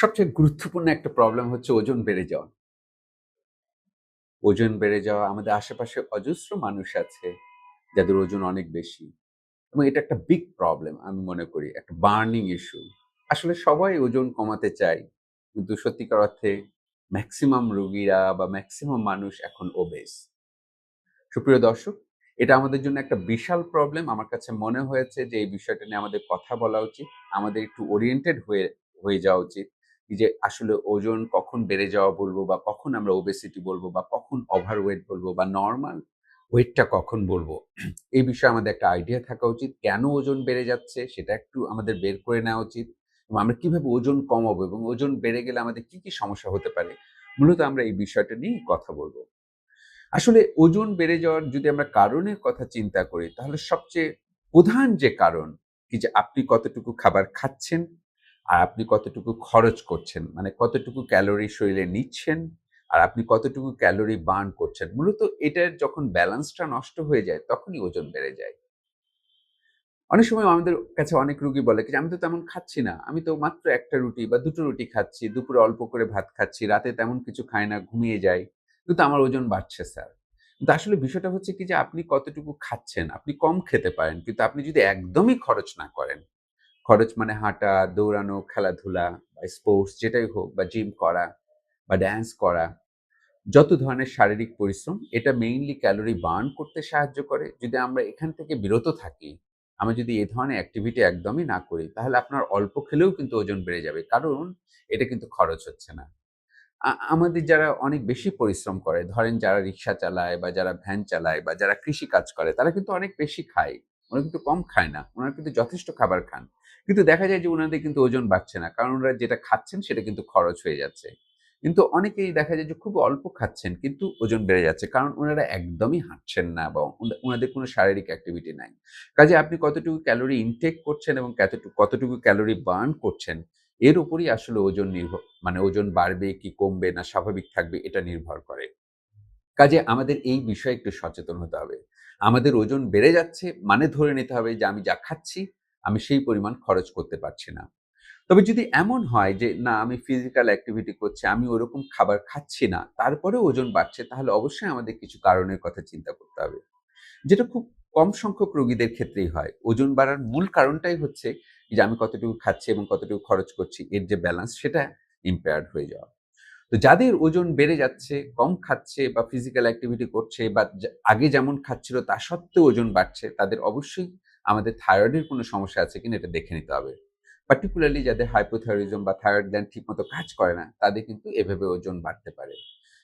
সবচেয়ে গুরুত্বপূর্ণ একটা প্রবলেম হচ্ছে ওজন বেড়ে যাওয়া। ওজন বেড়ে যাওয়া, আমাদের আশেপাশে অজস্র মানুষ আছে যাদের ওজন অনেক বেশি। এবং এটা একটা বিগ প্রবলেম আমি মনে করি, একটা বার্নিং ইস্যু আসলে সবাই ওজন কমাতে চায়, কিন্তু সত্যিকার অর্থে ম্যাক্সিমাম রুগীরা বা ম্যাক্সিমাম মানুষ এখন ওবেস সুপ্রিয় দর্শক, এটা আমাদের জন্য একটা বিশাল প্রবলেম আমার কাছে মনে হয়েছে যে এই বিষয়টা নিয়ে আমাদের কথা বলা উচিত, আমাদের একটু ওরিয়েন্টেড হয়ে হয়ে যাওয়া উচিত। যে আসলে ওজন কখন বেড়ে যাওয়া বলব বা কখন আমরা ওবেসিটি বলব বা কখন ওভারওয়েট বলব বা নর্মাল ওয়েটটা কখন বলব, এই বিষয়ে আমাদের একটা আইডিয়া থাকা উচিত। কেন ওজন বেড়ে যাচ্ছে সেটা একটু আমাদের বের করে নেওয়া উচিত এবং আমরা কীভাবে ওজন কমাবো এবং ওজন বেড়ে গেলে আমাদের কি কি সমস্যা হতে পারে, মূলত আমরা এই বিষয়টা নিয়ে কথা বলব। আসলে ওজন বেড়ে যাওয়ার যদি আমরা কারণের কথা চিন্তা করি, তাহলে সবচেয়ে প্রধান যে কারণ কি যে আপনি কতটুকু খাবার খাচ্ছেন আর আপনি কতটুকু খরচ করছেন? মানে কতটুকু ক্যালোরি শরীরে নিচ্ছেন? আর আপনি কতটুকু ক্যালোরি বার্ন করছেন? মূলত এটার যখন ব্যালেন্সটা নষ্ট হয়ে যায়, তখনই ওজন বেড়ে যায়। অনেক সময় আমাদের কাছে অনেক রুগী বলে যে আমি তো তেমন খাচ্ছি না। আমি তো মাত্র একটা রুটি বা দুটো রুটি খাচ্ছি, দুপুরে অল্প করে ভাত খাচ্ছি, রাতে তেমন কিছু খাই না, ঘুমিয়ে যাই। কিন্তু আমার ওজন বাড়ছে, স্যার। কিন্তু আসলে বিষয়টা হচ্ছে কি, যে আপনি কতটুকু খাচ্ছেন, আপনি কম খেতে পারেন, কিন্তু আপনি যদি একদমই খরচ না করেন খরচ মানে হাঁটা, দৌড়ানো, খেলাধুলা বা স্পোর্টস যেটাই হোক বা জিম করা বা ড্যান্স করা, যত ধরনের শারীরিক পরিশ্রম, এটা মেইনলি ক্যালোরি বার্ন করতে সাহায্য করে। যদি আমরা এখান থেকে বিরত থাকি, আমরা যদি এ ধরনের অ্যাক্টিভিটি একদমই না করি, তাহলে আপনার অল্প খেলেও কিন্তু ওজন বেড়ে যাবে, কারণ এটা কিন্তু খরচ হচ্ছে না। আমাদের যারা অনেক বেশি পরিশ্রম করে, ধরেন যারা রিক্সা চালায় বা যারা ভ্যান চালায় বা যারা কৃষি কাজ করে, তারা কিন্তু অনেক বেশি খায়। ওরা কিন্তু কম খায় না ওনারা কিন্তু যথেষ্ট খাবার খান। কিন্তু দেখা যায় যে ওনাদের কিন্তু ওজন বাড়ছে না, কারণ ওরা যেটা খাচ্ছেন সেটা কিন্তু খরচ হয়ে যাচ্ছে। কিন্তু অনেকেই দেখা যায় যে খুব অল্প খাচ্ছেন, কিন্তু ওজন বেড়ে যাচ্ছে, কারণ ওনারা একদমই হাঁটছেন না বা ওনাদের কোনো শারীরিক অ্যাক্টিভিটি নাই। কাজে আপনি কতটুকু ক্যালোরি ইনটেক করছেন এবং কতটুকু কতটুকু ক্যালোরি বার্ন করছেন, এর উপরই আসলে ওজন নির্ভর মানে ওজন বাড়বে কি কমবে না স্বাভাবিক থাকবে এটা নির্ভর করে। কাজে আমাদের এই বিষয়ে একটু সচেতন হতে হবে। আমাদের ওজন বেড়ে যাচ্ছে মানে ধরে নিতে হবে যে আমি যা খাচ্ছি, আমি সেই পরিমাণ খরচ করতে পারছি না। তবে যদি এমন হয় যে, না, আমি ফিজিক্যাল অ্যাক্টিভিটি করছি, আমি ওরকম খাবার খাচ্ছি না, তারপরেও ওজন বাড়ছে, তাহলে অবশ্যই আমাদের কিছু কারণের কথা চিন্তা করতে হবে। যেটা খুব কম সংখ্যক রোগীদের ক্ষেত্রেই হয়। ওজন বাড়ার মূল কারণটাই হচ্ছে যে, আমি কতটুকু খাচ্ছি এবং কতটুকু খরচ করছি, এর যে ব্যালেন্স সেটা ইম্পেয়ার্ড হয়ে যাওয়া। তো যাদের ওজন বেড়ে যাচ্ছে, কম খাচ্ছে বা ফিজিক্যাল অ্যাক্টিভিটি করছে বা আগে যেমন খাচ্ছিল তা সত্ত্বেও ওজন বাড়ছে, তাদের অবশ্যই আমাদের থাইরয়েডের কোনো সমস্যা আছে কিনা এটা দেখে নিতে হবে। পার্টিকুলারলি যাদের হাইপোথাইরিজম বা থাইরয়েড গ্ল্যান্ড ঠিকমতো কাজ করে না, তাদের কিন্তু এভাবে ওজন বাড়তে পারে।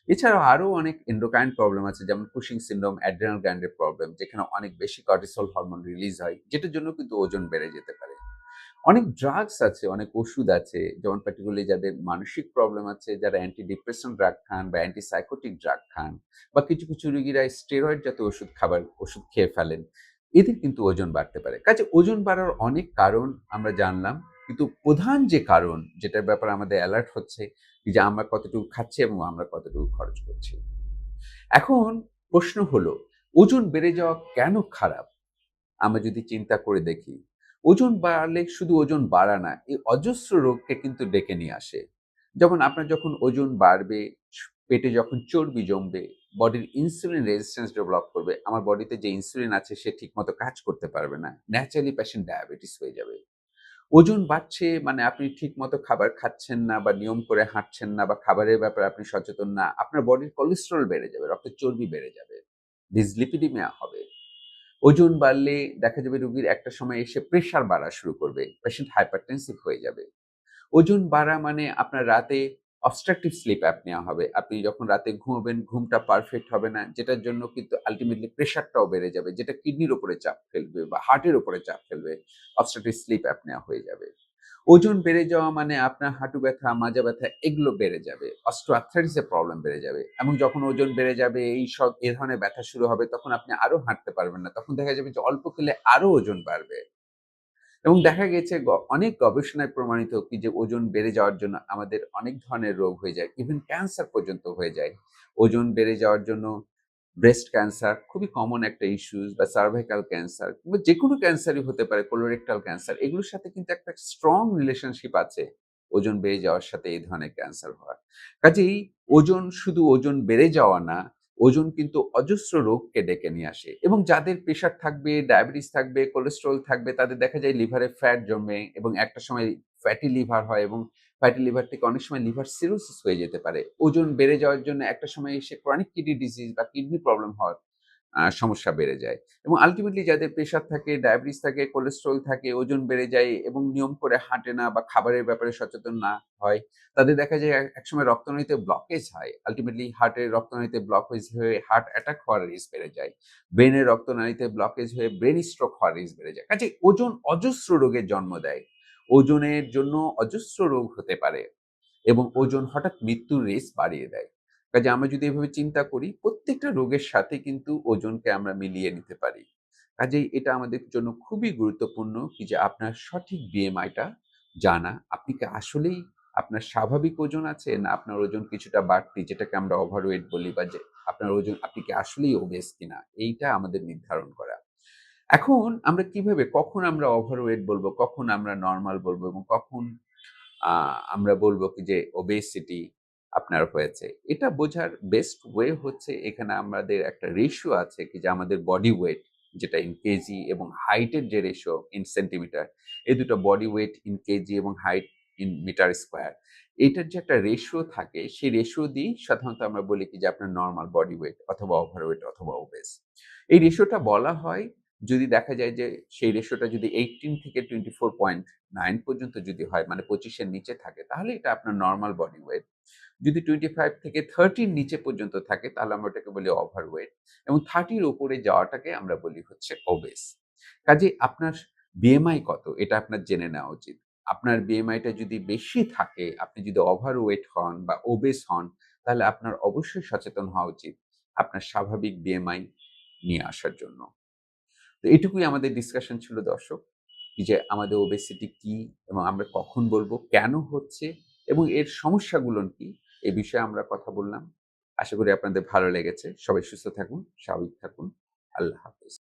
এছাড়াও আরও অনেক এন্ডোকাইন প্রবলেম আছে, যেমন কুশিং সিন্ড্রোম অ্যাড্রেনাল গ্ল্যান্ডের প্রবলেম যেখানে অনেক বেশি কর্টিসল হরমোন রিলিজ হয়, যেটার জন্য কিন্তু ওজন বেড়ে যেতে পারে। অনেক ড্রাগস আছে, অনেক ওষুধ আছে, যেমন পার্টিকুলারলি যাদের মানসিক প্রবলেম আছে, যারা অ্যান্টি ডিপ্রেশন ড্রাগ খান বা অ্যান্টি সাইকোটিক ড্রাগ খান, বা কিছু কিছু রোগীরা স্টেরয়েড জাতীয় ওষুধ খাবার, ওষুধ খেয়ে ফেলেন, এদের কিন্তু ওজন বাড়তে পারে। কাজে ওজন বাড়ার অনেক কারণ আমরা জানলাম, কিন্তু প্রধান যে কারণ যেটার ব্যাপারে আমাদের অ্যালার্ট হচ্ছে যে আমরা কতটুকু খাচ্ছি এবং আমরা কতটুকু খরচ করছি। এখন প্রশ্ন হলো, ওজন বেড়ে যাওয়া কেন খারাপ? আমরা যদি চিন্তা করে দেখি ওজন বাড়লে শুধু ওজন বাড়া না, এই অজস্র রোগকে কিন্তু ডেকে নিয়ে আসে। যেমন আপনার যখন ওজন বাড়বে, পেটে যখন চর্বি জমবে, বডির ইনসুলিন রেজিস্ট্যান্স ডেভেলপ করবে, আমার বডিতে যে ইনসুলিন আছে সে ঠিকমতো কাজ করতে পারবে না। ন্যাচারালি পেশেন্ট ডায়াবেটিস হয়ে যাবে। ওজন বাড়ছে মানে আপনি ঠিকমতো খাবার খাচ্ছেন না বা নিয়ম করে হাঁটছেন না বা খাবারের ব্যাপারে আপনি সচেতন না, আপনার বডির কোলেস্টেরল বেড়ে যাবে, রক্তের চর্বি বেড়ে যাবে। ডিসলিপিডিমিয়া হবে। ওজন বাড়লে দেখা যাবে রুগীর একটা সময় এসে প্রেশার বাড়া শুরু করবে পেশেন্ট হাইপারটেনসিভ হয়ে যাবে। ওজন বাড়া মানে আপনার রাতে অবস্ট্রাকটিভ স্লিপ অ্যাপ নেওয়া হবে। আপনি যখন রাতে ঘুমাবেন, ঘুমটা পারফেক্ট হবে না, যেটার জন্য কিন্তু আলটিমেটলি প্রেশারটাও বেড়ে যাবে, যেটা কিডনির উপরে চাপ ফেলবে বা হার্টের উপরে চাপ ফেলবে অবস্ট্রাকটিভ স্লিপ অ্যাপ নেওয়া হয়ে যাবে। ওজন বেড়ে যাওয়া মানে আপনার হাঁটু ব্যথা, মাজা ব্যথা, এগুলো বেড়ে যাবে। অস্ট্রোআর্থাইটিসের প্রবলেম বেড়ে যাবে। এবং যখন ওজন বেড়ে যাবে, এই সব, এ ধরনের ব্যথা শুরু হবে, তখন আপনি আরও হাঁটতে পারবেন না। তখন দেখা যাবে যে অল্প খেলে আরও ওজন বাড়বে। এবং দেখা গেছে অনেক গবেষণায় প্রমাণিত কি যে ওজন বেড়ে যাওয়ার জন্য আমাদের অনেক ধরনের রোগ হয়ে যায়। ইভেন ক্যান্সার পর্যন্ত হয়ে যায়। ওজন বেড়ে যাওয়ার জন্য ব্রেস্ট ক্যান্সার খুবই কমন একটা ইস্যুস বা সার্ভাইকাল ক্যান্সার কিংবা যে কোনো ক্যান্সারই হতে পারে কোলোরেক্টাল ক্যান্সার এগুলোর সাথে কিন্তু একটা স্ট্রং রিলেশনশিপ আছে ওজন বেড়ে যাওয়ার সাথে এই ধরনের ক্যান্সার হওয়ার। কাজেই ওজন শুধু ওজন বেড়ে যাওয়া না, ওজন কিন্তু অজস্র রোগকে ডেকে নিয়ে আসে এবং যাদের প্রেশার থাকবে, ডায়াবেটিস থাকবে, কোলেস্টেরল থাকবে তাদের দেখা যায় লিভারে ফ্যাট জমে এবং একটা সময় ফ্যাটি লিভার হয় এবং ফ্যাটি লিভার থেকে অনেক সময় লিভার সিরোসিস হয়ে যেতে পারে। ওজন বেড়ে যাওয়ার জন্য একটা সময় এসে ক্রনিক কিডনি ডিজিজ বা কিডনি প্রবলেম হওয়ার সমস্যা বেড়ে যায়। এবং আলটিমেটলি যাদের প্রেশার থাকে, ডায়াবেটিস থাকে, কোলেস্ট্রল থাকে, ওজন বেড়ে যায় এবং নিয়ম করে হাঁটে না বা খাবারের ব্যাপারে সচেতন না হয়, তাদের দেখা যায় এক একসময় রক্তনালীতে ব্লকেজ হয়। আল্টিমেটলি হার্টের রক্তনালীতে ব্লকেজ হয়ে হার্ট অ্যাটাক হওয়ার রিস্ক বেড়ে যায়। ব্রেইনের রক্তনালীতে ব্লকেজ হয়ে ব্রেন স্ট্রোক হওয়ার রিস্ক বেড়ে যায়। কাজেই ওজন অজস্র রোগের জন্ম দেয়। ওজনের জন্য অজস্র রোগ হতে পারে এবং ওজন হঠাৎ মৃত্যুর রেস বাড়িয়ে দেয়। কাজে আমরা যদি এভাবে চিন্তা করি, প্রত্যেকটা রোগের সাথে কিন্তু ওজনকে আমরা মিলিয়ে নিতে পারি। কাজেই এটা আমাদের জন্য খুবই গুরুত্বপূর্ণ কি যে আপনার সঠিক বিএমআইটা জানা। আপনি কি আসলেই আপনার স্বাভাবিক ওজন আছে না আপনার ওজন কিছুটা বাড়তি যেটাকে আমরা ওভারওয়েট বলি বা যে আপনার ওজন আপনি কি আসলেই ওবেস কিনা এইটা আমাদের নির্ধারণ করা। এখন আমরা কীভাবে কখন আমরা ওভারওয়েট বলব, কখন আমরা নর্মাল বলব এবং কখন আমরা বলব কি যে ওবেসিটি আপনার হয়েছে। এটা বোঝার বেস্ট ওয়ে হচ্ছে এখানে আমাদের একটা রেশিও আছে কি যে আমাদের বডি ওয়েট যেটা ইন কেজি এবং হাইটের যে রেশিও ইন সেন্টিমিটার এই দুটো বডি ওয়েট ইন কেজি এবং হাইট ইন মিটার স্কোয়ার এটার যে একটা রেশিও থাকে সেই রেশিও দিয়েই সাধারণত আমরা বলি কি যে আপনার নর্মাল বডি ওয়েট অথবা ওভারওয়েট অথবা ওবেস। এই রেশিওটা বলা হয় যদি দেখা যায় যে সেই রেশিওটা যদি 18 থেকে 24.9 পর্যন্ত যদি হয় মানে 25 এর নিচে থাকে তাহলে এটা আপনার নর্মাল বডি ওয়েট। যদি 25 থেকে থার্টির নিচে পর্যন্ত থাকে তাহলে আমরা ওটাকে বলি ওভার ওয়েট এবং 30 র উপরে যাওয়াটাকে আমরা বলি হচ্ছে ওবেস। কাজে আপনার বিএমআই কত এটা আপনার জেনে নেওয়া উচিত। আপনার বিএমআইটা যদি বেশি থাকে, আপনি যদি ওভার ওয়েট হন বা ওবেস হন তাহলে আপনার অবশ্যই সচেতন হওয়া উচিত আপনার স্বাভাবিক বিএমআই নিয়ে আসার জন্য। তো এটুকুই আমাদের ডিসকাশন ছিল দর্শক। যে আমাদের ওবেসিটি কি এবং আমরা কখন বলব, কেন হচ্ছে এবং এর সমস্যাগুলো কি? এ বিষয়ে আমরা কথা বললাম। আশা করি আপনাদের ভালো লেগেছে। সবাই সুস্থ থাকুন, স্বাভাবিক থাকুন। আল্লাহ হাফেজ।